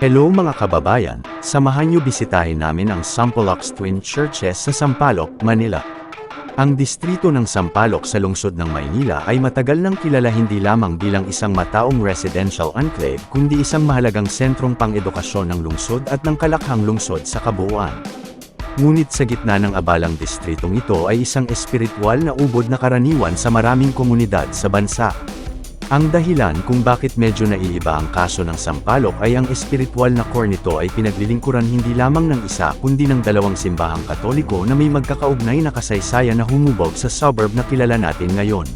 Hello mga kababayan, samahan niyo bisitahin namin ang Sampalocs Twin Churches sa Sampaloc, Manila. Ang distrito ng Sampaloc sa lungsod ng Maynila ay matagal nang kilala hindi lamang bilang isang mataong residential enclave kundi isang mahalagang sentrong pang-edukasyon ng lungsod at ng kalakhang lungsod sa kabuuan. Ngunit sa gitna ng abalang distritong ito ay isang espiritual na ubod na karaniwan sa maraming komunidad sa bansa. Ang dahilan kung bakit medyo naiiba ang kaso ng Sampaloc ay ang espiritual na core nito ay pinaglilingkuran hindi lamang ng isa kundi ng dalawang simbahang katoliko na may magkakaugnay na kasaysayan na humubog sa suburb na kilala natin ngayon.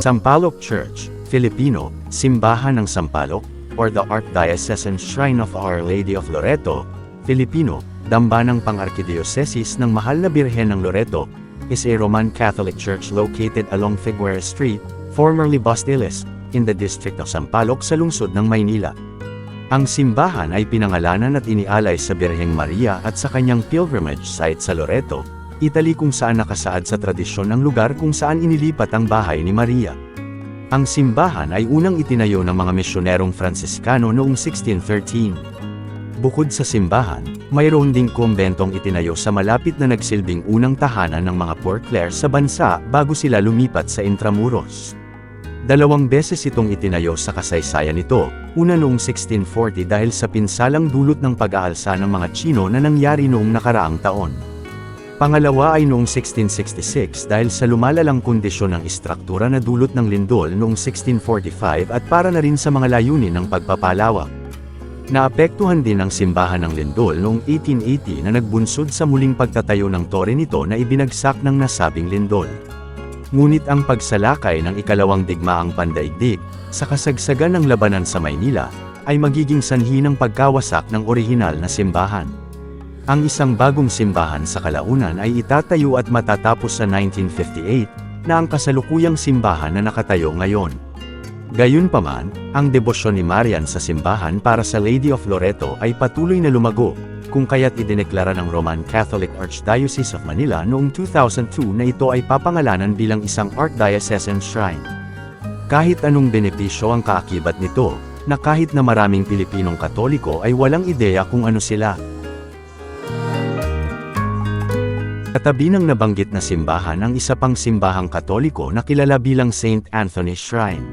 Sampaloc Church, Filipino, Simbahan ng Sampaloc, or the Archdiocesan Shrine of Our Lady of Loreto, Filipino, Dambanang Pang-Arkidiyosesis ng Mahal na Birhen ng Loreto, is a Roman Catholic church located along Figueres Street, formerly Bastiles, in the district of Sampaloc sa lungsod ng Maynila. Ang simbahan ay pinangalanan at inialay sa Birheng Maria at sa kanyang pilgrimage site sa Loreto, Italy kung saan nakasaad sa tradisyon ang lugar kung saan inilipat ang bahay ni Maria. Ang simbahan ay unang itinayo ng mga misyonerong Fransiskano noong 1613. Bukod sa simbahan, mayroon ding kumbentong itinayo sa malapit na nagsilbing unang tahanan ng mga Poor Clare sa bansa bago sila lumipat sa Intramuros. Dalawang beses itong itinayo sa kasaysayan nito, una noong 1640 dahil sa pinsalang dulot ng pag-aalsa ng mga Chino na nangyari noong nakaraang taon. Pangalawa ay noong 1666 dahil sa lumalalang kondisyon ng istruktura na dulot ng lindol noong 1645 at para na rin sa mga layunin ng pagpapalawak. Naapektuhan din ang simbahan ng lindol noong 1880 na nagbunsod sa muling pagtatayo ng tore nito na ibinagsak ng nasabing lindol. Ngunit ang pagsalakay ng ikalawang digmaang pandaigdig, sa kasagsagan ng labanan sa Maynila, ay magiging sanhi ng pagkawasak ng orihinal na simbahan. Ang isang bagong simbahan sa Kalaunan ay itatayo at matatapos sa 1958, na ang kasalukuyang simbahan na nakatayo ngayon. Gayunpaman, ang debosyon ni Marian sa simbahan para sa Lady of Loreto ay patuloy na lumago, kung kaya't idineklara ng Roman Catholic Archdiocese of Manila noong 2002 na ito ay papangalanan bilang isang Archdiocesan Shrine. Kahit anong benepisyo ang kaakibat nito, na kahit na maraming Pilipinong Katoliko ay walang ideya kung ano sila. Katabi ng nabanggit na simbahan ang isa pang simbahang Katoliko na kilala bilang St. Anthony Shrine.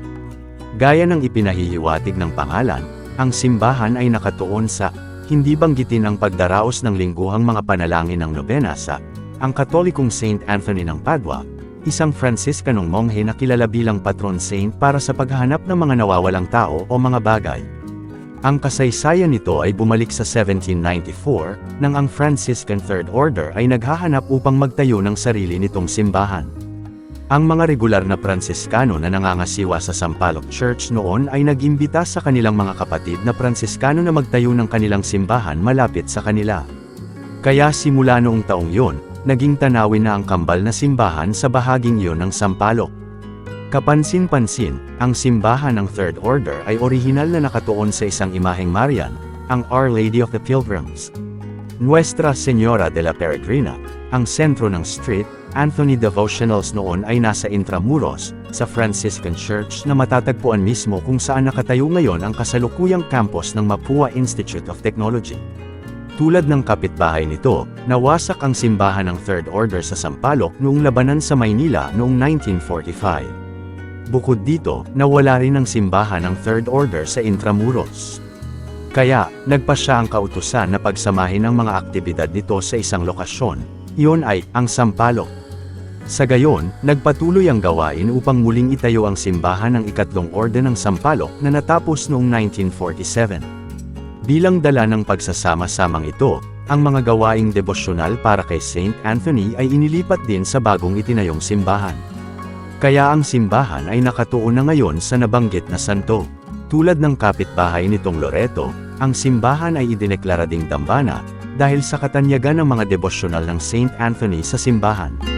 Gaya ng ipinahihiwatig ng pangalan, ang simbahan ay nakatuon sa hindi banggitin ang pagdaraos ng lingguhang mga panalangin ng nobena sa ang Katolikong St. Anthony ng Padua, isang Franciscanong monghe na kilala bilang patron saint para sa paghahanap ng mga nawawalang tao o mga bagay. Ang kasaysayan nito ay bumalik sa 1794, nang ang Franciscan Third Order ay naghahanap upang magtayo ng sarili nitong simbahan. Ang mga regular na Pransiskano na nangangasiwa sa Sampaloc Church noon ay nag-imbita sa kanilang mga kapatid na Pransiskano na magtayo ng kanilang simbahan malapit sa kanila. Kaya simula noong taong yon, naging tanawin na ang kambal na simbahan sa bahaging iyon ng Sampaloc. Kapansin-pansin, ang simbahan ng Third Order ay orihinal na nakatuon sa isang imaheng Marian, ang Our Lady of the Pilgrims. Nuestra Señora de la Peregrina, ang sentro ng street, Anthony Devotionals noon ay nasa Intramuros, sa Franciscan Church na matatagpuan mismo kung saan nakatayo ngayon ang kasalukuyang campus ng Mapua Institute of Technology. Tulad ng kapitbahay nito, nawasak ang simbahan ng Third Order sa Sampaloc noong labanan sa Maynila noong 1945. Bukod dito, nawala rin ang simbahan ng Third Order sa Intramuros. Kaya, nagpa siya ang kautusan na pagsamahin ang mga aktibidad nito sa isang lokasyon, iyon ay, ang Sampaloc. Sa gayon, nagpatuloy ang gawain upang muling itayo ang simbahan ng ikatlong orden ng Sampaloc na natapos noong 1947. Bilang dala ng pagsasama-samang ito, ang mga gawaing debosyonal para kay Saint Anthony ay inilipat din sa bagong itinayong simbahan. Kaya ang simbahan ay nakatuon na ngayon sa nabanggit na santo. Tulad ng kapitbahay nitong Loreto, ang simbahan ay idineklara ding dambana, dahil sa katanyagan ng mga debosyonal ng Saint Anthony sa simbahan.